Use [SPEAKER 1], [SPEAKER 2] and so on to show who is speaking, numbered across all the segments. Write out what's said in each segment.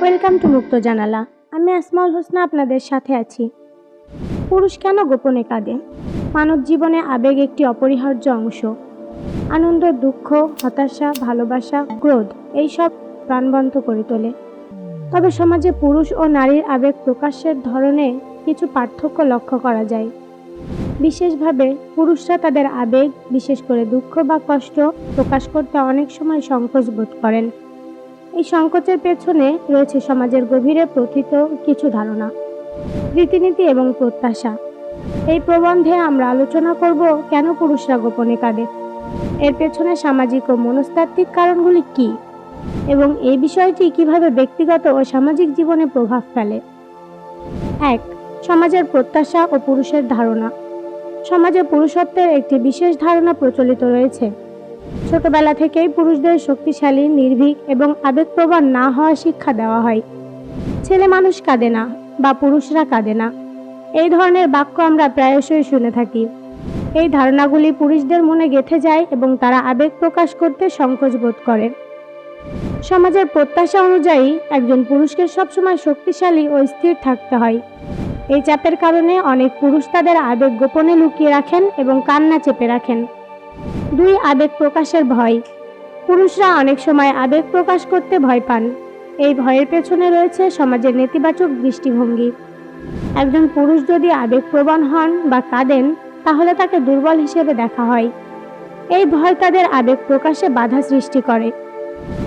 [SPEAKER 1] Welcome to মুক্ত জানালা আমি আসমাউল হোসনা আপনাদের সাথে আছি। পুরুষ কেন গোপনে কাঁদে? মানব জীবনে আবেগ একটি অপরিহার্য অংশ। আনন্দ, দুঃখ, হতাশা, ভালোবাসা, ক্রোধ, এইসব প্রাণবন্ত করে তোলে। তবে সমাজে পুরুষ ও নারীর আবেগ প্রকাশের ধরনে কিছু পার্থক্য লক্ষ্য করা যায়। বিশেষভাবে, পুরুষরা তাদের আবেগ, বিশেষ করে দুঃখ বা কষ্ট, প্রকাশ করতে অনেক সময় সংকোচ বোধ করেন। এই সংকোচের পেছনে রয়েছে সমাজের গভীরে প্রথিত কিছু ধারণা, রীতিনীতি এবং প্রত্যাশা। এই প্রবন্ধে আমরা আলোচনা করব কেন পুরুষরা গোপনে কাঁদে? এর পেছনে সামাজিক ও মনস্তাত্ত্বিক কারণগুলি কি? এবং এই বিষয়টি কীভাবে ব্যক্তিগত ও সামাজিক জীবনে প্রভাব ফেলে? এক, সমাজের প্রত্যাশা ও পুরুষের ধারণা। সমাজে পুরুষত্বের একটি বিশেষ ধারণা প্রচলিত রয়েছে। ছোটবেলা থেকেই পুরুষদের শক্তিশালী, নির্ভীক এবং আবেগপ্রবণ না হওয়ার শিক্ষা দেওয়া হয়। ছেলে মানুষ কাঁদে না বা পুরুষরা কাঁদে না। এই ধরনের বাক্য আমরা প্রায়শই শুনে থাকি। এই ধারণাগুলি পুরুষদের মনে গেঁথে যায় এবং তারা আবেগ প্রকাশ করতে সংকোচ বোধ করে। সমাজের প্রত্যাশা অনুযায়ী একজন পুরুষকে সবসময় শক্তিশালী ও স্থির থাকতে হয়। এই চাপের কারণে অনেক পুরুষ তাদের আবেগ গোপনে লুকিয়ে রাখেন এবং কান্না চেপে রাখেন। দুই আবেগ প্রকাশের ভয়। পুরুষরা অনেক সময় আবেগ প্রকাশ করতে ভয় পান। এই ভয়ের পেছনে রয়েছে সমাজের নেতিবাচক দৃষ্টিভঙ্গি। একজন পুরুষ যদি আবেগপ্রবণ হন বা কাঁদেন, তাহলে তাকে দুর্বল হিসেবে দেখা হয়। এই ভয় তাদের আবেগ প্রকাশে বাধা সৃষ্টি করে।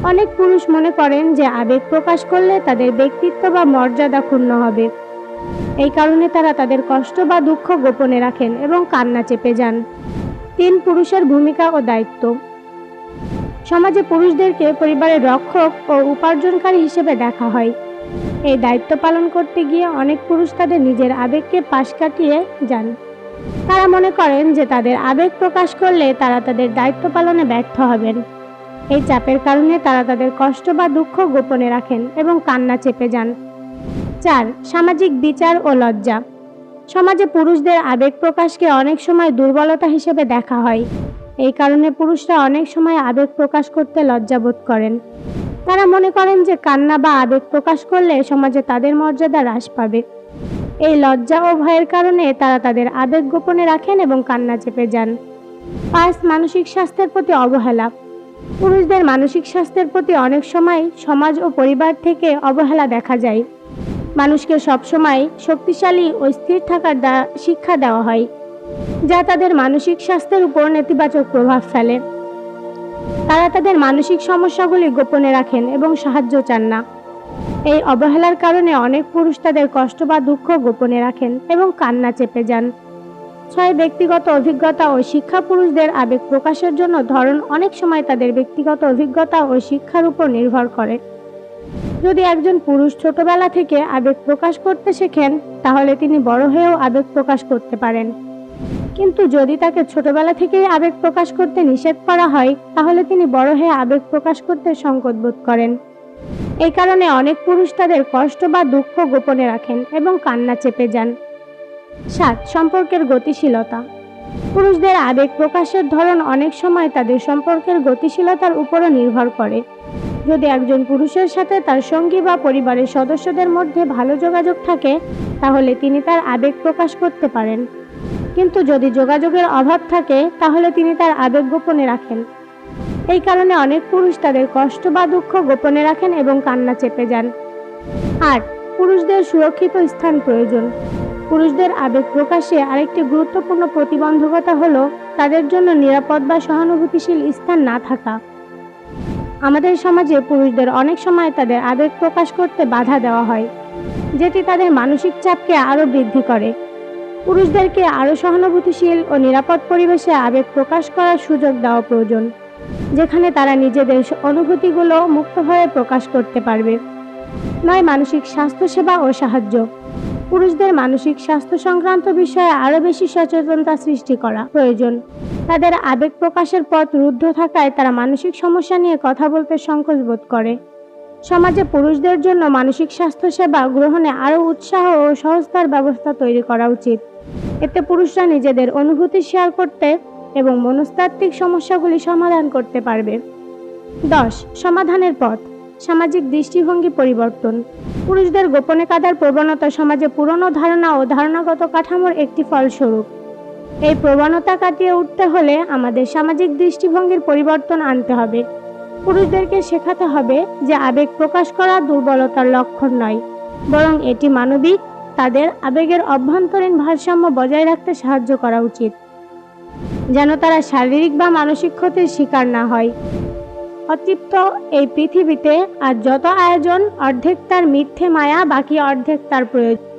[SPEAKER 1] অনেক পুরুষ মনে করেন যে আবেগ প্রকাশ করলে তাদের ব্যক্তিত্ব বা মর্যাদা ক্ষুণ্ণ হবে। এই কারণে তারা তাদের কষ্ট বা দুঃখ গোপনে রাখেন এবং কান্না চেপে যান। তিন পুরুষের ভূমিকা ও দায়িত্ব। সমাজে পুরুষদেরকে পরিবারের রক্ষক ও উপার্জনকারী হিসেবে দেখা হয়। এই দায়িত্ব পালন করতে গিয়ে অনেক পুরুষ তাদের নিজের আবেগকে পাশ কাটিয়ে যান। তারা মনে করেন যে তাদের আবেগ প্রকাশ করলে তারা তাদের দায়িত্ব পালনে ব্যর্থ হবেন। এই চাপের কারণে তারা তাদের কষ্ট বা দুঃখ গোপনে রাখেন এবং কান্না চেপে যান। চার, সামাজিক বিচার ও লজ্জা। সমাজে পুরুষদের আবেগ প্রকাশকে অনেক সময় দুর্বলতা হিসেবে দেখা হয়। এই কারণে পুরুষরা অনেক সময় আবেগ প্রকাশ করতে লজ্জাবোধ করেন। তারা মনে করেন যে কান্না বা আবেগ প্রকাশ করলে সমাজে তাদের মর্যাদা হ্রাস পাবে। এই লজ্জা ও ভয়ের কারণে তারা তাদের আবেগ গোপনে রাখেন এবং কান্না চেপে যান। পাঁচ, মানসিক স্বাস্থ্যের প্রতি অবহেলা। পুরুষদের মানসিক স্বাস্থ্যের প্রতি অনেক সময় সমাজ ও পরিবার থেকে অবহেলা দেখা যায়। মানুষকে সবসময় শক্তিশালী ও স্থির থাকার শিক্ষা দেওয়া হয়, যা তাদের মানসিক স্বাস্থ্যের উপর নেতিবাচক প্রভাব ফেলে। তারা তাদের মানসিক সমস্যাগুলি গোপনে রাখেন এবং সাহায্য চান না। এই অবহেলার কারণে অনেক পুরুষ তাদের কষ্ট বা দুঃখ গোপনে রাখেন এবং কান্না চেপে যান। ছয় ব্যক্তিগত অভিজ্ঞতা ও শিক্ষা পুরুষদের আবেগ প্রকাশের জন্য ধরন অনেক সময় তাদের ব্যক্তিগত অভিজ্ঞতা ও শিক্ষার উপর নির্ভর করে। যদি একজন পুরুষ ছোটবেলা থেকে আবেগ প্রকাশ করতে শেখেন, তাহলে তিনি বড় হয়েও আবেগ প্রকাশ করতে পারেন। কিন্তু যদি তাকে ছোটবেলা থেকেই আবেগ প্রকাশ করতে নিষেধ করা হয়, তাহলে তিনি বড় হয়ে আবেগ প্রকাশ করতে সংকট বোধ করেন। এই কারণে অনেক পুরুষ তাদের কষ্ট বা দুঃখ গোপনে রাখেন এবং কান্না চেপে যান। সাত, সম্পর্কের গতিশীলতা। পুরুষদের আবেগ প্রকাশের ধরন অনেক সময় তাদের সম্পর্কের গতিশীলতার উপরও নির্ভর করে। যদি একজন পুরুষের সাথে তার সঙ্গী বা পরিবারের সদস্যদের মধ্যে ভালো যোগাযোগ থাকে, তাহলে তিনি তার আবেগ প্রকাশ করতে পারেন। কিন্তু যদি যোগাযোগের অভাব থাকে, তাহলে তিনি তার আবেগ গোপনে রাখেন। এই কারণে অনেক পুরুষ তাদের কষ্ট বা দুঃখ গোপনে রাখেন এবং কান্না চেপে যান। আর, পুরুষদের সুরক্ষিত স্থান প্রয়োজন। পুরুষদের আবেগ প্রকাশে আরেকটি গুরুত্বপূর্ণ প্রতিবন্ধকতা হলো তাদের জন্য নিরাপদ বা সহানুভূতিশীল স্থান না থাকা। আমাদের সমাজে পুরুষদের অনেক সময় তাদের আবেগ প্রকাশ করতে বাধা দেওয়া হয়, যেটি তাদের মানসিক চাপকে আরও বৃদ্ধি করে। পুরুষদেরকে আরও সহানুভূতিশীল ও নিরাপদ পরিবেশে আবেগ প্রকাশ করার সুযোগ দেওয়া প্রয়োজন, যেখানে তারা নিজেদের অনুভূতিগুলো মুক্তভাবে প্রকাশ করতে পারবে। নয়, মানসিক স্বাস্থ্যসেবা ও সাহায্য। পুরুষদের মানসিক স্বাস্থ্য সংক্রান্ত বিষয়ে আরও বেশি সচেতনতা সৃষ্টি করা প্রয়োজন। তাদের আবেগ প্রকাশের পথ রুদ্ধ থাকায় তারা মানসিক সমস্যা নিয়ে কথা বলতে সংকোচ বোধ করে। সমাজে পুরুষদের জন্য মানসিক স্বাস্থ্য সেবা গ্রহণে আরও উৎসাহ ও সহজতার ব্যবস্থা তৈরি করা উচিত। এতে পুরুষরা নিজেদের অনুভূতি শেয়ার করতে এবং মনস্তাত্ত্বিক সমস্যাগুলি সমাধান করতে পারবে। দশ, সমাধানের পথ। সামাজিক দৃষ্টিভঙ্গি পরিবর্তন। পুরুষদের গোপনে কাদার প্রবণতা সমাজে পুরনো ধারণা ও ধারণাগত কাঠামোর একটি ফলস্বরূপ। এই প্রবণতা কাটিয়ে উঠতে হলে আমাদের সামাজিক দৃষ্টিভঙ্গির পরিবর্তন আনতে হবে। পুরুষদেরকে শেখাতে হবে যে আবেগ প্রকাশ করা দুর্বলতার লক্ষণ নয়, বরং এটি মানবিক, তাদের আবেগের অভ্যন্তরীণ ভারসাম্য বজায় রাখতে সাহায্য করা উচিত। যেন তারা শারীরিক বা মানসিক ক্ষতির শিকার না হয়। অতৃপ্ত এই পৃথিবীতে আর যত আয়োজন অর্ধেক তার মিথ্যে মায়া বাকি অর্ধেক তার প্রয়োজন।